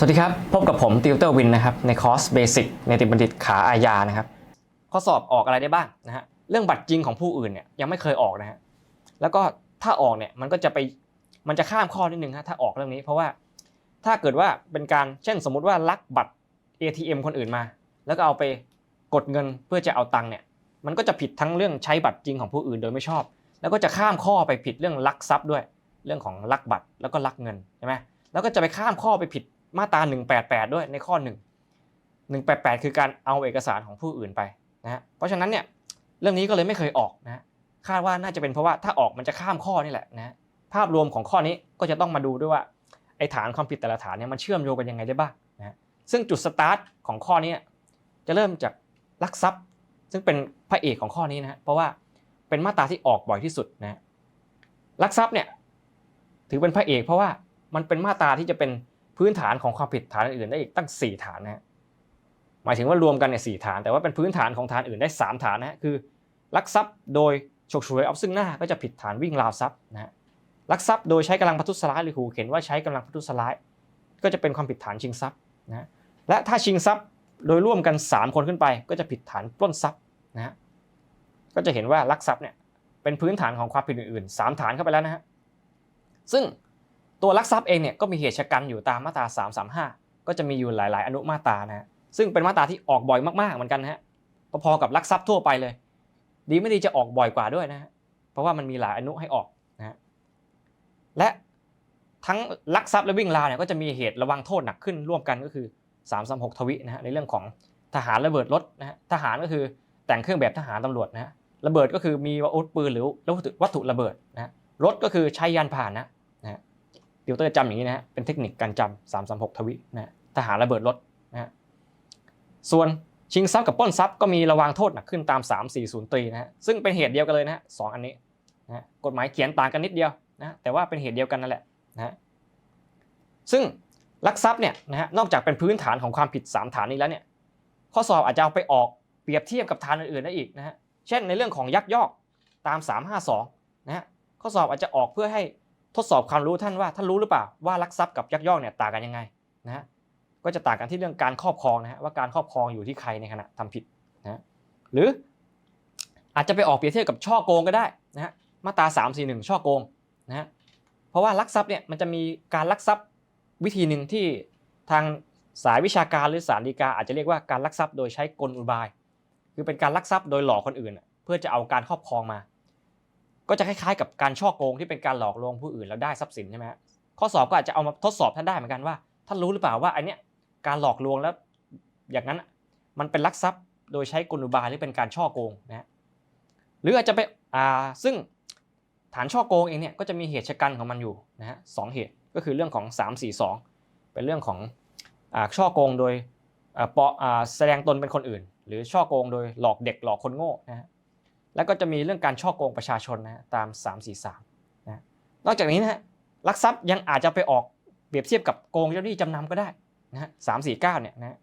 สวัสดีครับ พบกับผมติวเตอร์วินนะครับในคอร์สเบสิกในติบัณฑิตขาอาญานะครับ ข้อสอบออกอะไรได้บ้างนะฮะเรื่องบัตรจริงของผู้อื่นเนี่ยยังไม่เคยออกนะฮะแล้วก็ถ้าออกเนี่ยมันก็จะไปมันจะข้ามข้อนิดนึงฮะถ้าออกเรื่องนี้ เพราะว่าถ้าเกิดว่าเป็นการเช่นสมมุติว่าลักบัตร ATM คนอื่นมา แล้วก็เอาไปกดเงินเพื่อจะเอาตังค์เนี่ยมันก็จะผิดทั้งเรื่องใช้บัตรจริงของผู้อื่นโดยไม่ชอบ แล้วก็จะข้ามข้อไปผิดเรื่องลักทรัพย์ด้วย เรื่องของลักบัตรแล้วก็ลักเงินใช่ไหมแล้วก็จะไปข้ามข้อไปผิด มาตรา 188 ด้วยในข้อ 1 188 คือการเอาเอกสารของผู้อื่นไปนะฮะเพราะฉะนั้นเนี่ยเรื่องนี้ก็เลยไม่เคยออกนะคาดว่าน่าจะเป็นเพราะว่าถ้าออกมันจะข้ามข้อนี่แหละนะภาพรวมของข้อนี้ก็จะต้องมาดูด้วยว่าไอ้ฐานความผิดแต่ละฐานเนี่ยมันเชื่อมโยงกันยังไงได้บ้างนะซึ่งจุดสตาร์ทของข้อนี้จะเริ่มจากลักทรัพย์ ซึ่งเป็นพระเอกของข้อนี้นะฮะเพราะว่าเป็นมาตราที่ออกบ่อยที่สุดนะลักทรัพย์เนี่ยถือเป็นพระเอกเพราะว่ามันเป็นมาตราที่จะเป็น พื้นฐานของความผิดฐานอื่นได้อีกตั้ง 4 ฐานนะฮะหมายถึงว่ารวมกันเนี่ยสฐาน แต่ว่าเป็นพื้นฐานของฐานอื่นได้ 3 ฐานนะฮะคือลักทรัพย์โดยฉกฉวยเอาซึ่งหน้าก็จะผิดฐานวิ่งราวทรัพย์นะฮะลักทรัพย์โดยใช้กำลังประทุษร้ายหรือขู่เข็นว่าใช้กำลังประทุษร้ายก็จะเป็นความผิดฐานชิงทรัพย์นะฮะและถ้าชิงทรัพย์โดยร่วมกัน 3 คนขึ้นไป ก็จะผิดฐานปล้นทรัพย์นะฮะก็จะเห็นว่าลักทรัพย์เนี่ยเป็นพื้นฐานของความผิดอื่นๆ 3 ฐานเข้าไปแล้วนะฮะซึ่ง ตัวลักทรัพย์เองเนี่ยก็มีเหตุชะกันอยู่ตามมาตรา 335 ก็จะมีอยู่หลาย ๆ อนุมาตรานะฮะซึ่งเป็นมาตราที่ออกบ่อยมากๆเหมือนกันฮะพอๆกับลักทรัพย์ทั่วไปเลย ดีไม่ดีจะออกบ่อยกว่าด้วยนะฮะเพราะว่ามันมีหลายอนุให้ออกนะฮะและทั้งลักทรัพย์และวิ่งราวเนี่ยก็จะมีเหตุระวังโทษหนักขึ้นร่วมกันก็คือ 336 ทวินะฮะในเรื่องของทหารระเบิดรถนะฮะทหารก็คือแต่งเครื่องแบบทหารตำรวจนะฮะระเบิดก็คือมีอาวุธปืนหรือวัตถุระเบิดนะฮะรถก็คือใช้ยานพาหนะ ติวเตอร์จำอย่างนี้นะฮะเป็นเทคนิคการจำ336ทวินะฮะทหารระเบิดรถนะฮะส่วนชิงทรัพย์กับปล้นทรัพย์ก็มีระวางโทษหนักขึ้นตาม 340ตรีนะฮะซึ่งเป็นเหตุเดียวกันเลยนะฮะสองอันนี้นะฮะกฎหมายเขียนต่างกันนิดเดียวนะฮะแต่ว่าเป็นเหตุเดียวกันนั่นแหละนะฮะซึ่งลักทรัพย์เนี่ยนะฮะนอกจากเป็นพื้นฐานของความผิด 3 ฐานนี้แล้วเนี่ยข้อสอบอาจจะเอาไปออกเปรียบเทียบกับฐานอื่นๆได้อีกนะฮะเช่นในเรื่องของยักยอกตาม 352นะฮะข้อสอบอาจจะออกเพื่อให้ ทดสอบความรู้ท่านว่าท่านรู้หรือเปล่าว่าลักทรัพย์กับยักยอกเนี่ยต่างกันยังไงนะฮะก็จะต่างกันที่เรื่องการครอบครองนะฮะว่าการครอบครองอยู่ที่ใครในขณะทำผิดนะฮะหรืออาจจะไปออกเปรียบเทียบกับช่อโกงก็ได้นะฮะมาตรา3 4 1ช่อโกงนะฮะเพราะว่าลักทรัพย์เนี่ยมันจะมีการลักทรัพย์วิธีหนึ่งที่ทางสายวิชาการหรือสารดีกาอาจจะเรียกว่าการลักทรัพย์โดยใช้กลอุบาย คือเป็นการลักทรัพย์โดยหลอกคนอื่น เพื่อจะเอาการครอบครองมา ก็จะคล้ายๆกับการช่อโกงที่เป็นการหลอกลวงผู้อื่นแล้วได้ทรัพย์สินใช่ไหมข้อสอบก็อาจจะเอามาทดสอบท่านได้เหมือนกันว่าท่านรู้หรือเปล่าว่าอันเนี้ยการหลอกลวงแล้ว อย่างนั้นมันเป็นลักทรัพย์โดยใช้กลอุบายหรือเป็นการช่อโกงนะฮะหรืออาจจะไปอ่าซึ่งฐานช่อโกงเองเนี่ยก็จะมีเหตุชะกันของมันอยู่นะฮะสองเหตุก็คือเรื่องของ 342 เป็นเรื่องของอ่าช่อโกงโดยอ่าปอ่าแสดงตนเป็นคนอื่น หรือช่อโกงโดยหลอกเด็กหลอกคนโง่นะฮะ แล้วก็จะมีเรื่องการช่อโกงประชาชนนะตาม 343นะนอกจากนี้นะฮะลักทรัพย์ยังอาจจะไปออกเปรียบเทียบกับโกงเจ้าหนี้จำนำก็ได้นะฮะสามสี่เก้าเนี่ยนะ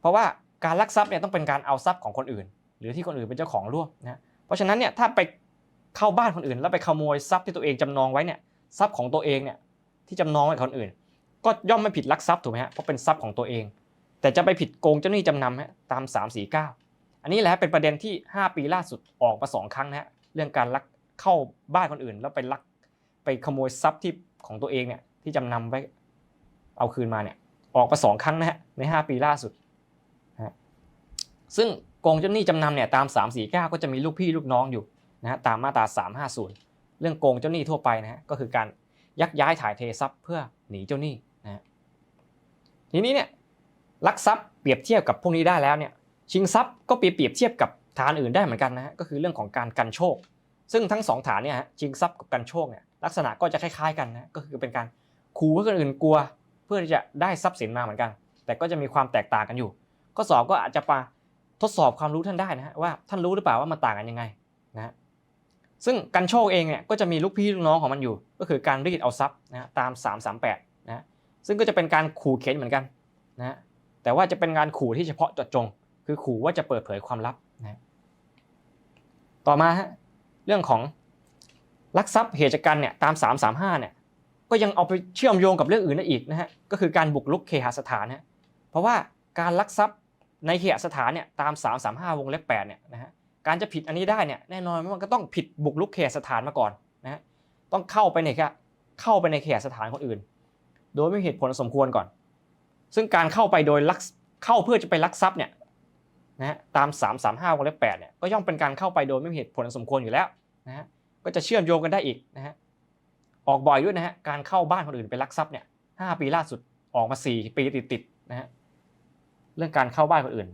เพราะว่าการลักทรัพย์เนี่ยต้องเป็นการเอาทรัพย์ของคนอื่น หรือที่คนอื่นเป็นเจ้าของร่วมนะเพราะฉะนั้นเนี่ยถ้าไปเข้าบ้านคนอื่น แล้วไปขโมยทรัพย์ที่ตัวเองจำนองไว้เนี่ยทรัพย์ของตัวเองเนี่ยที่จำนองไว้คนอื่น ก็ย่อมไม่ผิดลักทรัพย์ถูกไหมฮะเพราะเป็นทรัพย์ของตัวเอง แต่จะไปผิดโกงเจ้าหนี้จำนำฮะตาม349 อันนี้แหละเป็นประเด็นที่ 5 ปีล่าสุดออกมาสองครั้งนะฮะเรื่องการลักเข้าบ้านคนอื่น แล้วไปลักไปขโมยทรัพย์ที่ของตัวเองเนี่ยที่จำนำไว้เอาคืนมาเนี่ยออกมาสองครั้งนะฮะใน 5 ปีล่าสุดนะฮะซึ่งโกงเจ้าหนี้จำนำเนี่ยตาม 349 ก็จะมีลูกพี่ลูกน้องอยู่นะฮะตามมาตรา 350 เรื่องโกงเจ้าหนี้ทั่วไปนะฮะก็คือการยักย้ายถ่ายเททรัพย์เพื่อหนีเจ้าหนี้นะฮะทีนี้เนี่ยลักทรัพย์เปรียบเทียบกับพวกนี้ได้แล้วเนี่ย ชิงทรัพย์ก็เปรียบเทียบกับฐานอื่นได้เหมือนกันนะฮะก็คือเรื่องของการกันโชค ซึ่งทั้งสองฐานเนี่ยฮะชิงทรัพย์กับกันโชคเนี่ยลักษณะก็จะคล้ายๆกันนะก็คือเป็นการขู่ให้คนอื่นกลัว เพื่อที่จะได้ทรัพย์สินมาเหมือนกัน แต่ก็จะมีความแตกต่างกันอยู่ ข้อสอบก็อาจจะมาทดสอบความรู้ท่านได้นะฮะว่าท่านรู้หรือเปล่าว่ามันต่างกันยังไงนะฮะซึ่งกันโชคเองเนี่ยก็จะมีลูกพี่ลูกน้องของมันอยู่ ก็คือการรีดเอาทรัพย์นะฮะตาม 338นะฮะซึ่งก็จะเป็นการขู่เข็นเหมือนกันนะฮะแต่ว่าจะเป็นการขู่ที่เฉพาะเจาะจง คือขู่ว่าจะเปิดเผยความลับนะต่อมาฮะเรื่องของลักทรัพย์เหตุการณ์เนี่ยตาม 335เนี่ยก็ยังเอาไปเชื่อมโยงกับเรื่องอื่นได้อีกนะฮะก็คือการบุกรุกเคหสถานนะฮะเพราะว่าการลักทรัพย์ในเคหสถานเนี่ยตาม 335 วงเล็บ8เนี่ยนะฮะการจะผิดอันนี้ได้เนี่ยแน่นอนมันก็ต้องผิดบุกรุกเคหสถานมาก่อนนะฮะต้องเข้าไปในเคเข้าไปในเคหสถานคนอื่น โดยไม่มีเหตุผลสมควรก่อน ซึ่งการเข้าไปโดยลักเข้าเพื่อจะไปลักทรัพย์เนี่ย นะฮะตาม 335วงเล็บ8เนี่ยก็ย่อมเป็นการเข้าไปโดยไม่มีเหตุผลสมควรอยู่แล้วนะฮะก็จะเชื่อมโยงกันได้อีกนะฮะออกบ่อยด้วยนะฮะการเข้าบ้านคนอื่นไปลักทรัพย์เนี่ย5ปีล่าสุดออกมา 4 ปีติดๆนะฮะเรื่องการเข้าบ้านคนอื่น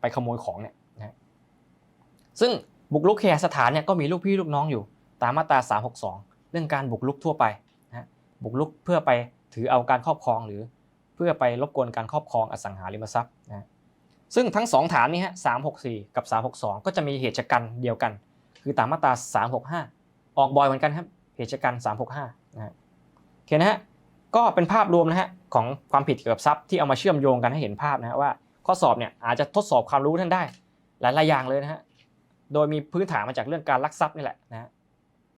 ไปขโมยของเนี่ยนะฮะซึ่งบุกรุกเคหสถานเนี่ยก็มีลูกพี่ลูกน้องอยู่ ตามมาตรา 362 เรื่องการบุกรุกทั่วไปนะฮะบุกรุกเพื่อไปถือเอาการครอบครองหรือ เพื่อไปรบกวนการครอบครองอสังหาริมทรัพย์นะ ซึ่งทั้งสองฐานนี้ฮะ364กับ 362 ก็จะมีเหตุชะกันเดียวกัน คือตามมาตรา 365 ออกบ่อยเหมือนกันครับเหตุชะกัน 365นะฮะโอเคนะฮะก็เป็นภาพรวมนะฮะของความผิดเกี่ยวกับทรัพย์ที่เอามาเชื่อมโยงกันให้เห็นภาพนะฮะว่า ข้อสอบเนี่ยอาจจะทดสอบความรู้ท่านได้ หลายๆอย่างเลยนะฮะโดยมีพื้นฐานมาจากเรื่องการลักทรัพย์นี่แหละนะฮะ